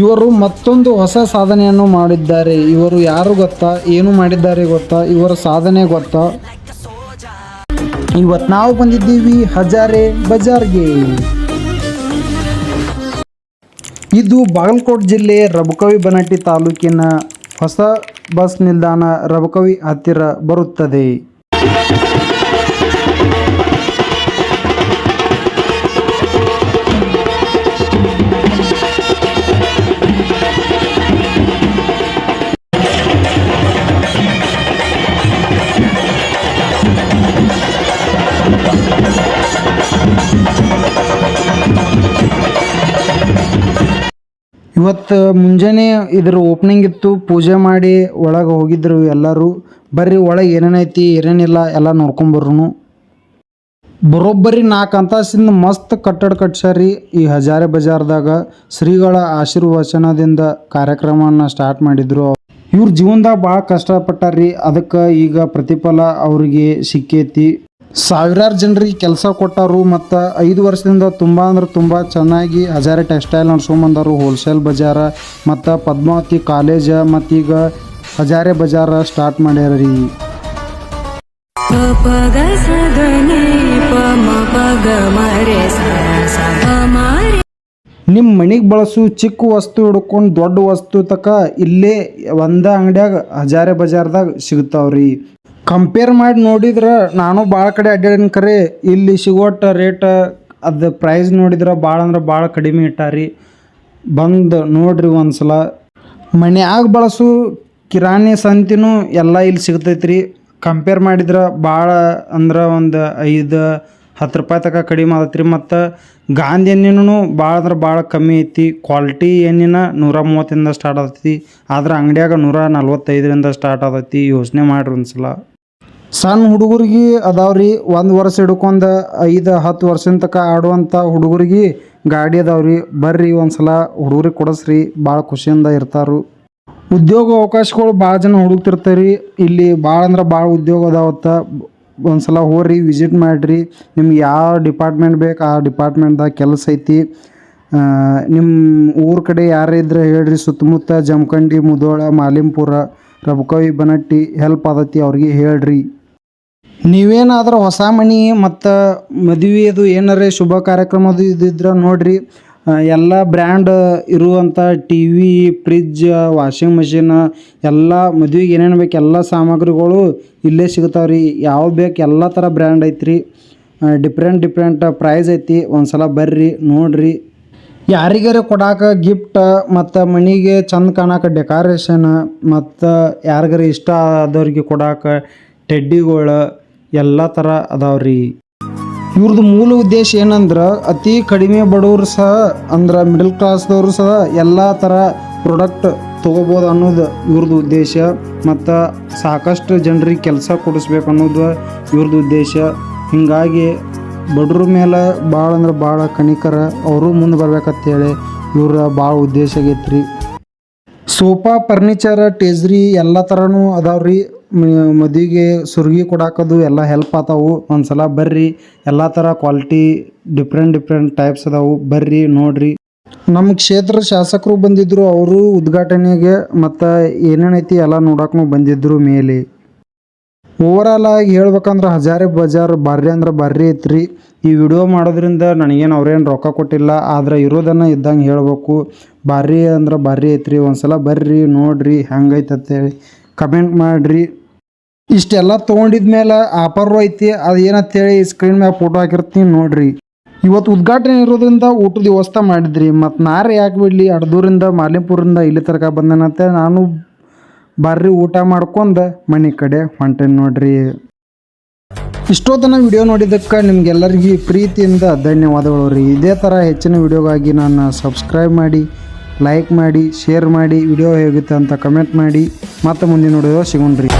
ಇವರು ಮತ್ತೊಂದು ಹೊಸ ಸಾಧನೆಯನ್ನು ಮಾಡಿದ್ದಾರೆ. ಇವರು ಯಾರು ಗೊತ್ತಾ? ಏನು ಮಾಡಿದ್ದಾರೆ ಗೊತ್ತಾ? ಇವರ ಸಾಧನೆ ಗೊತ್ತಾ? ಇವತ್ತು ನಾವು ಬಂದಿದ್ದೀವಿ ಹಜಾರೆ ಬಜಾರ್ಗೆ. ಇದು ಬಾಗಲಕೋಟೆ ಜಿಲ್ಲೆ ರಬಕವಿ ಬನಟ್ಟಿ ತಾಲೂಕಿನ ಹೊಸ ಬಸ್ ನಿಲ್ದಾಣ ರಬಕವಿ ಹತ್ತಿರ ಬರುತ್ತದೆ. ಇವತ್ತು ಮುಂಜಾನೆ ಇದ್ರ ಓಪನಿಂಗ್ ಇತ್ತು, ಪೂಜೆ ಮಾಡಿ ಒಳಗೆ ಹೋಗಿದ್ರು ಎಲ್ಲರೂ. ಬರ್ರಿ, ಒಳಗೆ ಏನೇನೈತಿ ಏನೇನಿಲ್ಲ ಎಲ್ಲ ನೋಡ್ಕೊಂಬರ್ರು ಬರೋಬ್ಬರಿ ನಾಲ್ಕು ಅಂತಾಸಿಂದ ಮಸ್ತ್ ಕಟ್ಟಡ ಕಟ್ಸಾರಿ ಈ ಹಜಾರೆ ಬಜಾರ್ದಾಗ. ಶ್ರೀಗಳ ಆಶೀರ್ವಚನದಿಂದ ಕಾರ್ಯಕ್ರಮವನ್ನು ಸ್ಟಾರ್ಟ್ ಮಾಡಿದ್ರು ಇವ್ರ ಜೀವನದಾಗ ಭಾಳ ಕಷ್ಟಪಟ್ಟಾರ್ರಿ. ಅದಕ್ಕೆ ಈಗ ಪ್ರತಿಫಲ ಅವರಿಗೆ ಸಿಕ್ಕೈತಿ. ಸಾವಿರಾರು ಜನರಿಗೆ ಕೆಲಸ ಕೊಟ್ಟರು ಮತ್ತು ಐದು ವರ್ಷದಿಂದ ತುಂಬ ಅಂದ್ರೆ ತುಂಬ ಚೆನ್ನಾಗಿ ಹಜಾರೆ ಟೆಕ್ಸ್ಟೈಲ್ ನಡ್ಸ್ಕೊಂಬಂದರು ಹೋಲ್ಸೇಲ್ ಬಜಾರ ಮತ್ತು ಪದ್ಮಾವತಿ ಕಾಲೇಜ ಮತ್ತೀಗ ಹಜಾರೆ ಬಜಾರ ಸ್ಟಾರ್ಟ್ ಮಾಡ್ಯಾರ ನಿಮ್ಮ ಮನೆಗೆ ಬಳಸು ಚಿಕ್ಕ ವಸ್ತು ಹಿಡ್ಕೊಂಡು ದೊಡ್ಡ ವಸ್ತು ತಕ ಇಲ್ಲೇ ಒಂದೇ ಅಂಗಡಿಯಾಗ ಹಜಾರೆ ಬಜಾರ್ದಾಗ ಸಿಗ್ತಾವ್ರಿ. ಕಂಪೇರ್ ಮಾಡಿ ನೋಡಿದ್ರೆ ನಾನು ಭಾಳ ಕಡೆ ಅಡ್ಡಾಡಿನ ಕರೆ, ಇಲ್ಲಿ ಸಿಗೋಟ ರೇಟ್ ಅದು ಪ್ರೈಸ್ ನೋಡಿದ್ರೆ ಭಾಳ ಅಂದ್ರೆ ಭಾಳ ಕಡಿಮೆ ಇಟ್ಟಾರಿ. ಬಂದು ನೋಡ್ರಿ ಒಂದ್ಸಲ. ಮನ್ಯಾಗ ಬಳಸು ಕಿರಾಣಿ ಸಂತಿನೂ ಎಲ್ಲ ಇಲ್ಲಿ ಸಿಗ್ತೈತ್ರಿ. ಕಂಪೇರ್ ಮಾಡಿದ್ರೆ ಭಾಳ ಅಂದ್ರೆ ಒಂದು ಐದು, ಹತ್ತು ರೂಪಾಯಿ ತನಕ ಕಡಿಮೆ ಆಗತ್ರಿ ಮತ್ತು ಗಾಂಧಿ ಎಣ್ಣೆನೂ ಭಾಳ ಅಂದ್ರೆ ಭಾಳ ಕಮ್ಮಿ ಐತಿ. ಕ್ವಾಲಿಟಿ ಎಣ್ಣೆನ ನೂರ ಮೂವತ್ತಿಂದ ಸ್ಟಾರ್ಟ್ ಆಗತ್ತಿ ಆದ್ರೆ ಅಂಗಡಿಯಾಗ ನೂರ ನಲ್ವತ್ತೈದರಿಂದ ಸ್ಟಾರ್ಟ್ ಆಗತ್ತಿ ಯೋಚನೆ ಮಾಡ್ರಿ ಒಂದ್ಸಲ. ಸಣ್ಣ ಹುಡುಗರಿಗೆ ಅದಾವ್ರಿ. ಒಂದು ವರ್ಷ ಹಿಡ್ಕೊಂಡು ಐದು, ಹತ್ತು ವರ್ಷದ ತನಕ ಆಡುವಂಥ ಹುಡುಗರಿಗೆ ಗಾಡಿ ಅದಾವ್ರಿ. ಬರ್ರಿ ಒಂದು ಸಲ ಹುಡುಗರಿಗೆ ಕೊಡಸ್ರಿ. ಭಾಳ ಖುಷಿಯಿಂದ ಇರ್ತಾರು. ಉದ್ಯೋಗ ಅವಕಾಶಗಳು ಭಾಳ ಜನ ಹುಡುಕ್ತಿರ್ತಾರೆ. ಇಲ್ಲಿ ಭಾಳ ಅಂದ್ರೆ ಭಾಳ ಉದ್ಯೋಗ ಅದಾವತ್ತ. ಒಂದ್ಸಲ ಹೋಗ್ರಿ ವಿಸಿಟ್ ಮಾಡಿರಿ. ನಿಮ್ಗೆ ಯಾವ ಡಿಪಾರ್ಟ್ಮೆಂಟ್ ಬೇಕು ಆ ಡಿಪಾರ್ಟ್ಮೆಂಟ್ದಾಗ ಕೆಲಸ ಐತಿ. ನಿಮ್ಮ ಊರ ಕಡೆ ಯಾರೇ ಇದ್ರೆ ಹೇಳ್ರಿ. ಸುತ್ತಮುತ್ತ ಜಮಖಂಡಿ, ಮುದೋಳ, ಮಾಲಿಂಪುರ, ರಬಕವಿ, ಬನಟ್ಟಿ ಹೆಲ್ಪ್ ಆದತಿ ಅವ್ರಿಗೆ ಹೇಳ್ರಿ. ನೀವೇನಾದ್ರೂ ಹೊಸ ಮನೆ ಮತ್ತು ಮದುವೆ ಅದು ಏನಾರೇ ಶುಭ ಕಾರ್ಯಕ್ರಮ ಅದು ಇದ್ದಿದ್ರೆ ನೋಡಿರಿ. ಎಲ್ಲ ಬ್ರ್ಯಾಂಡ್ ಇರುವಂಥ T V fridge washing machine ಎಲ್ಲ ಮದುವೆಗೆ ಏನೇನು ಬೇಕು ಎಲ್ಲ ಸಾಮಗ್ರಿಗಳು ಇಲ್ಲೇ ಸಿಗ್ತಾವೆ ರೀ. ಯಾವ ಬೇಕು ಎಲ್ಲ ಥರ ಬ್ರ್ಯಾಂಡ್ ಐತ್ರಿ. ಡಿಫ್ರೆಂಟ್ ಡಿಫ್ರೆಂಟ್ ಪ್ರೈಸ್ ಐತಿ. ಒಂದ್ಸಲ ಬರ್ರಿ, ನೋಡ್ರಿ. ಯಾರಿಗಾರ ಕೊಡಾಕ ಗಿಫ್ಟ್ ಮತ್ತು ಮನೆಗೆ ಚಂದ ಕಾಣಾಕ ಡೆಕೋರೇಷನ್ ಮತ್ತು ಯಾರಿಗಾರ ಇಷ್ಟ ಆದವ್ರಿಗೆ ಕೊಡಾಕ ಟೆಡ್ಡಿಗಳು ಎಲ್ಲ ಥರ ಅದಾವ್ರಿ. ಇವ್ರದ್ದು ಮೂಲ ಉದ್ದೇಶ ಏನಂದ್ರೆ ಅತಿ ಕಡಿಮೆ ಬಡವರು ಸಹ ಅಂದ್ರೆ ಮಿಡಲ್ ಕ್ಲಾಸ್ದವರು ಸಹ ಎಲ್ಲ ಥರ ಪ್ರಾಡಕ್ಟ್ ತೊಗೋಬೋದು ಅನ್ನೋದು ಇವ್ರದ್ದು ಉದ್ದೇಶ. ಮತ್ತು ಸಾಕಷ್ಟು ಜನರಿಗೆ ಕೆಲಸ ಕೊಡಿಸ್ಬೇಕು ಅನ್ನೋದು ಇವ್ರದ್ದು ಉದ್ದೇಶ. ಹೀಗಾಗಿ ಬಡ್ರ ಮೇಲೆ ಭಾಳ ಅಂದ್ರೆ ಭಾಳ ಕಣಿಕರ ಅವರು ಮುಂದೆ ಬರ್ಬೇಕಂತೇಳಿ ಇವ್ರ ಭಾಳ ಉದ್ದೇಶ ಆಗೈತ್ರಿ. ಸೋಫಾ, ಫರ್ನಿಚರ್, ಟೇಜ್ರಿ ಎಲ್ಲ ಥರನೂ ಅದಾವ್ರಿ ಮದುವೆಗೆ ಸುರ್ಗಿ ಕೊಡಾಕದು ಎಲ್ಲ ಹೆಲ್ಪ್ ಆತಾವು. ಒಂದ್ಸಲ ಬರ್ರಿ, ಎಲ್ಲ ಥರ ಕ್ವಾಲಿಟಿ ಡಿಫ್ರೆಂಟ್ ಡಿಫ್ರೆಂಟ್ ಟೈಪ್ಸ್ ಅದಾವು. ಬರ್ರಿ, ನೋಡ್ರಿ. ನಮ್ಮ ಕ್ಷೇತ್ರ ಶಾಸಕರು ಬಂದಿದ್ರು, ಅವರು ಉದ್ಘಾಟನೆಗೆ ಮತ್ತು ಏನೇನೈತಿ ಎಲ್ಲ ನೋಡಕ್ಕೂ ಬಂದಿದ್ರು ಮೇಲೆ. ಓವರಾಲ್ ಆಗಿ ಹೇಳ್ಬೇಕಂದ್ರೆ ಹಜಾರೆ ಬಜಾರ್ ಭಾರಿ ಅಂದ್ರೆ ಭಾರಿ ಐತ್ರಿ. ಈ ವಿಡಿಯೋ ಮಾಡೋದ್ರಿಂದ ನನಗೇನು ಅವ್ರೇನು ರೊಕ್ಕ ಕೊಟ್ಟಿಲ್ಲ, ಆದ್ರೆ ಇರೋದನ್ನು ಇದ್ದಂಗೆ ಹೇಳಬೇಕು. ಭಾರಿ ಅಂದ್ರೆ ಭಾರಿ ಐತ್ರಿ, ಒಂದ್ಸಲ ಬರ್ರಿ, ನೋಡ್ರಿ ಹೆಂಗೈತೆ ಅಂತೇಳಿ ಕಮೆಂಟ್ ಮಾಡಿರಿ. ಇಷ್ಟೆಲ್ಲ ತೊಗೊಂಡಿದ್ಮೇಲೆ ಆಫರು ಐತಿ, ಅದು ಏನಂತೇಳಿ ಸ್ಕ್ರೀನ್ ಮ್ಯಾಗ ಫೋಟೋ ಹಾಕಿರ್ತೀನಿ ನೋಡ್ರಿ. ಇವತ್ತು ಉದ್ಘಾಟನೆ ಇರೋದ್ರಿಂದ ಊಟದ ವ್ಯವಸ್ಥೆ ಮಾಡಿದ್ರಿ, ಮತ್ತು ನಾರೇ ಯಾಕೆ ಬಿಡಲಿ ಅಡ್ದೂರಿಂದ ಮಾಲಿಂಪುರಿಂದ ಇಲ್ಲಿ ತರಕ ಬಂದನಂತೆ, ನಾನು ಬರ್ರಿ ಊಟ ಮಾಡ್ಕೊಂಡು ಮನೆ ಕಡೆ ಹೊಂಟೇನು ನೋಡ್ರಿ. ಇಷ್ಟೊತ್ತನ ವಿಡಿಯೋ ನೋಡಿದ್ದಕ್ಕೆ ನಿಮಗೆಲ್ಲರಿಗೂ ಪ್ರೀತಿಯಿಂದ ಧನ್ಯವಾದಗಳು ರೀ ಇದೇ ಥರ ಹೆಚ್ಚಿನ ವಿಡಿಯೋಗಾಗಿ ನಾನು ಸಬ್ಸ್ಕ್ರೈಬ್ ಮಾಡಿ ಲೈಕ್ ಮಾಡಿ ಶೇರ್ ಮಾಡಿ ವಿಡಿಯೋ ಹೇಗಿತ್ತು ಅಂತ ಕಮೆಂಟ್ ಮಾಡಿ. ಮತ್ತೆ ಮುಂದಿನ ವಿಡಿಯೋ ಸಿಗೋಣ್ರಿ.